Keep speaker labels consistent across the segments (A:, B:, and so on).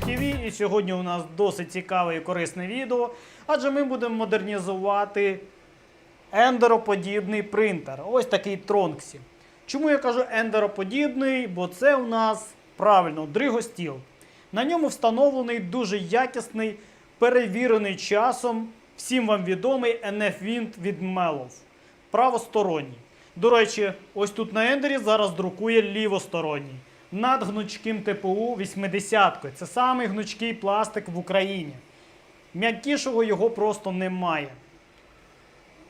A: Чуча і сьогодні у нас досить цікаве і корисне відео, адже ми будемо модернізувати ендероподібний принтер. Ось такий Тронксі. Чому я кажу ендероподібний? Бо це у нас правильно дригостіл. На ньому встановлений дуже якісний, перевірений часом, всім вам відомий NF-Wind від Melov. Правосторонній. До речі, ось тут на ендері зараз друкує лівосторонній. Над гнучким ТПУ 80 Це самий гнучкий пластик в Україні. М'якішого його просто немає.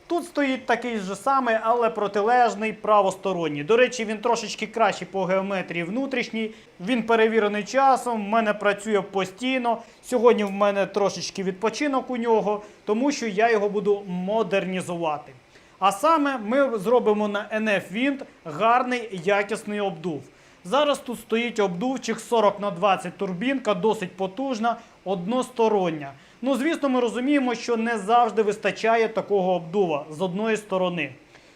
A: Тут стоїть такий же самий, але протилежний правосторонній. До речі, він трошечки кращий по геометрії внутрішній. Він перевірений часом, в мене працює постійно. Сьогодні в мене трошечки відпочинок у нього, тому що я його буду модернізувати. А саме ми зробимо на NF Wind гарний якісний обдув. Зараз тут стоїть обдувчик 40 на 20 турбінка, досить потужна, одностороння. Ну, звісно, ми розуміємо, що не завжди вистачає такого обдува з одної сторони.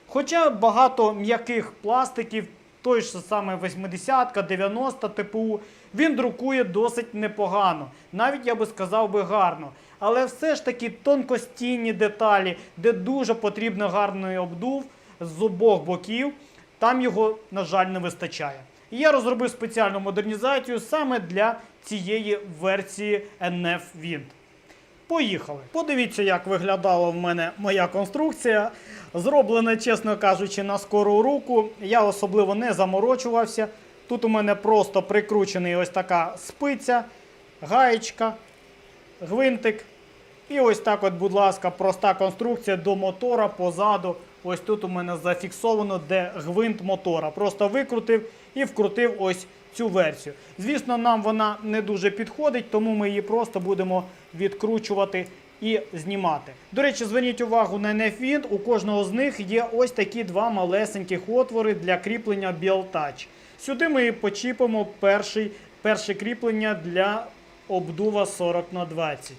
A: Хоча багато м'яких пластиків, той ж саме 80-ка, 90 ТПУ, він друкує досить непогано. Навіть я би сказав би гарно. Але все ж таки тонкостінні деталі, де дуже потрібен гарний обдув з обох боків, там його, на жаль, не вистачає. І я розробив спеціальну модернізацію саме для цієї версії NF Wind. Поїхали. Подивіться, як виглядала в мене моя конструкція. Зроблена, чесно кажучи, на скору руку. Я особливо не заморочувався. Тут у мене просто прикручений ось така спиця, гаєчка, гвинтик. І ось так, от, будь ласка, проста конструкція до мотора позаду. Ось тут у мене зафіксовано, де гвинт мотора. Просто викрутив і вкрутив ось цю версію. Звісно, нам вона не дуже підходить, тому ми її просто будемо відкручувати і знімати. До речі, зверніть увагу на NFWind, у кожного з них є ось такі два малесеньких отвори для кріплення Touch. Сюди ми почіпимо перший, перше кріплення для обдува 40 на 20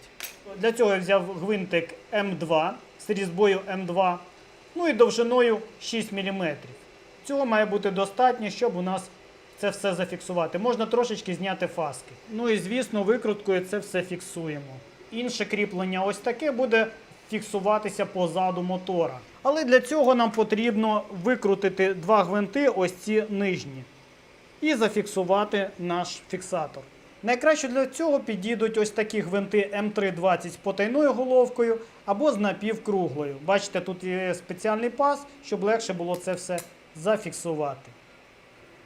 A: Для цього я взяв гвинтик М2 з різьбою М2, ну і довжиною 6 мм. Цього має бути достатньо, щоб у нас це все зафіксувати. Можна трошечки зняти фаски. Ну і звісно, викруткою це все фіксуємо. Інше кріплення ось таке буде фіксуватися позаду мотора. Але для цього нам потрібно викрутити два гвинти, ось ці нижні, і зафіксувати наш фіксатор. Найкраще для цього підійдуть ось такі гвинти М320 з потайною головкою або з напівкруглою. Бачите, тут є спеціальний паз, щоб легше було це все зафіксувати.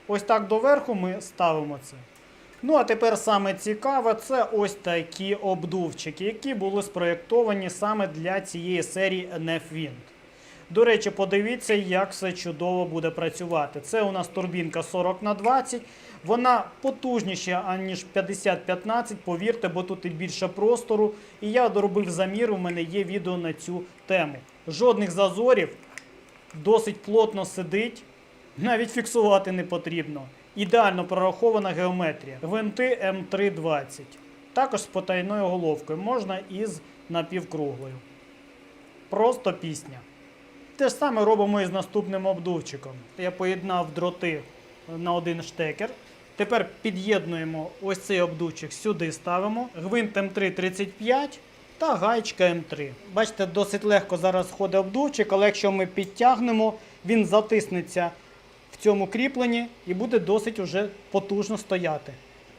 A: Ось так доверху ми ставимо це. Ну, а тепер саме цікаве, це ось такі обдувчики, які були спроєктовані саме для цієї серії NF Wind. До речі, подивіться, як все чудово буде працювати. Це у нас турбінка 40 на 20 Вона потужніша, аніж 50-15, повірте, бо тут і більше простору. І я доробив замір, у мене є відео на цю тему. Жодних зазорів, досить плотно сидить, навіть фіксувати не потрібно. Ідеально прорахована геометрія. Гвинти М320. Також з потайною головкою, можна із напівкруглою. Просто пісня. Те ж саме робимо і з наступним обдувчиком. Я поєднав дроти на один штекер. Тепер під'єднуємо ось цей обдувчик сюди ставимо. Гвинт М335 та гаєчка М3. Бачите, досить легко зараз ходить обдувчик, але якщо ми підтягнемо, він затиснеться в цьому кріпленні і буде досить уже потужно стояти.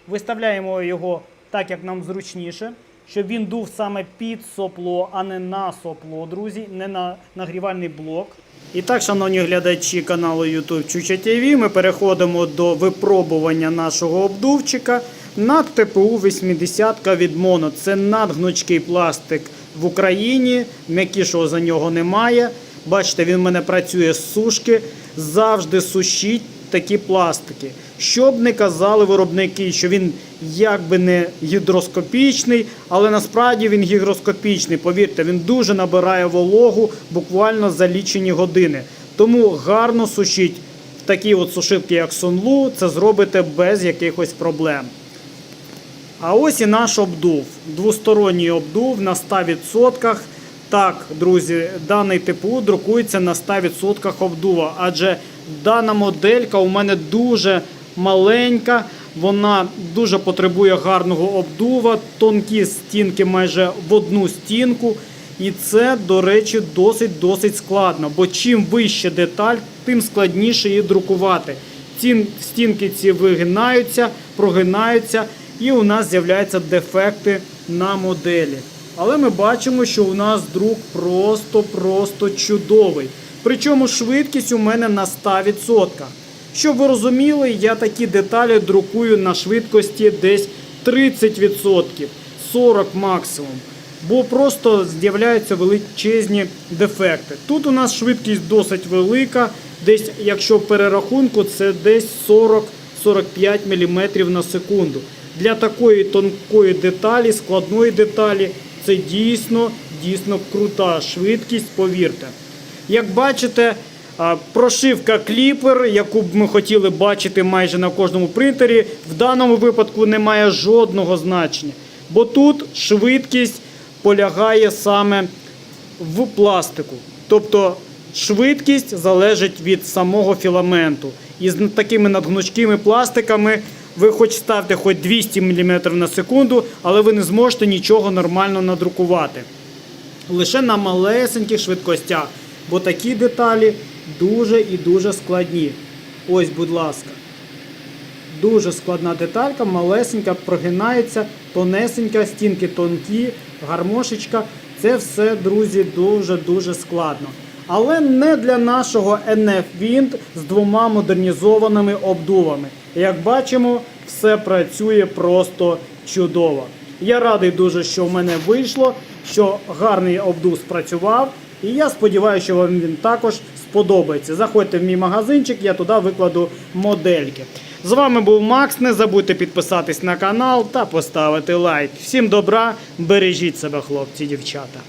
A: Виставляємо його так, як нам зручніше, щоб він дув саме під сопло, а не на сопло, друзі, не на нагрівальний блок. І так, шановні глядачі каналу YouTube Чуча ми переходимо до випробування нашого обдувчика на ТПУ 80 від Mono. Це надгнучкий пластик в Україні, м'якішого за нього немає. Бачите, він в мене працює з сушки. Завжди сушіть такі пластики. Щоб не казали виробники, що він якби не гідроскопічний, але насправді він гігроскопічний. Повірте, він дуже набирає вологу буквально за лічені години. Тому гарно сушіть в такі от сушилки, як Sunlu, це зробите без якихось проблем. А ось і наш обдув. Двосторонній обдув на 100%. Так, друзі, даний ТПУ друкується на 100% обдува, адже дана моделька у мене дуже маленька, Вона дуже потребує гарного обдува, тонкі стінки майже в одну стінку. І це, до речі, досить-досить складно, бо чим вище деталь, тим складніше її друкувати. Ці стінки ці вигинаються, прогинаються, і у нас з'являються дефекти на моделі. Але ми бачимо, що у нас друк просто-просто чудовий. Причому швидкість у мене на 100%. Щоб ви розуміли, я такі деталі друкую на швидкості десь 30%, 40% максимум. Бо просто з'являються величезні дефекти. Тут у нас швидкість досить велика, десь, якщо перерахунку, це десь 40-45 мм на секунду. Для такої тонкої деталі, складної деталі, це дійсно, дійсно крута швидкість, повірте. Як бачите, прошивка кліпер, яку б ми хотіли бачити майже на кожному принтері, в даному випадку не має жодного значення. Бо тут швидкість полягає саме в пластику. Тобто швидкість залежить від самого філаменту. І з такими надгнучкими пластиками ви хоч ставте хоч 200 мм на секунду, але ви не зможете нічого нормально надрукувати лише на малесеньких швидкостях, бо такі деталі дуже і дуже складні. Ось, будь ласка. Дуже складна деталька, малесенька, прогинається, тонесенька, стінки тонкі, гармошечка. Це все, друзі, дуже-дуже складно. Але не для нашого NF Wind з двома модернізованими обдувами. Як бачимо, все працює просто чудово. Я радий дуже, що в мене вийшло, що гарний обдув спрацював. І я сподіваюся, що вам він також сподобається. Заходьте в мій магазинчик, я туди викладу модельки. З вами був Макс. Не забудьте підписатись на канал та поставити лайк. Всім добра, бережіть себе, хлопці, дівчата.